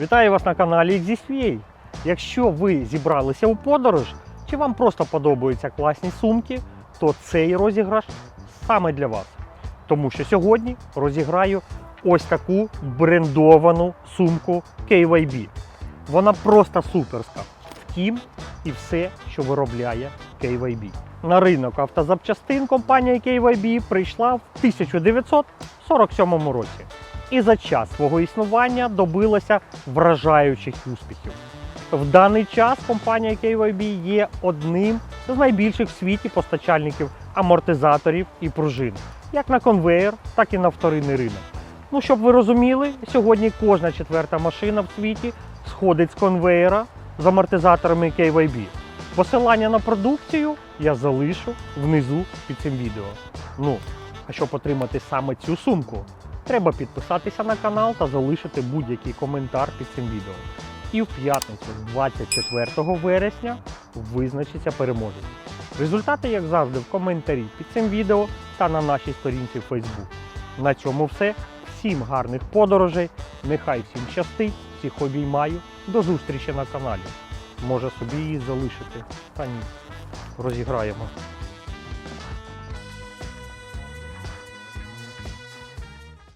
Вітаю вас на каналі XZFA. Якщо ви зібралися у подорож, чи вам просто подобаються класні сумки, то цей розіграш саме для вас. Тому що сьогодні розіграю ось таку брендовану сумку KYB. Вона просто суперська. Втім, і все, що виробляє KYB. На ринок автозапчастин компанія KYB прийшла в 1947 році і за час свого існування добилася вражаючих успіхів. В даний час компанія KYB є одним з найбільших в світі постачальників амортизаторів і пружин, як на конвеєр, так і на вторинний ринок. Ну, щоб ви розуміли, сьогодні кожна четверта машина в світі сходить з конвеєра з амортизаторами KYB. Посилання на продукцію я залишу внизу під цим відео. Ну, а щоб отримати саме цю сумку, треба підписатися на канал та залишити будь-який коментар під цим відео. І в п'ятницю, 24 вересня, визначиться переможець. Результати, як завжди, в коментарі під цим відео та на нашій сторінці в Facebook. На цьому все. Всім гарних подорожей. Нехай всім щастить, всіх обіймаю. До зустрічі на каналі. Може собі її залишити. Та ні. Розіграємо.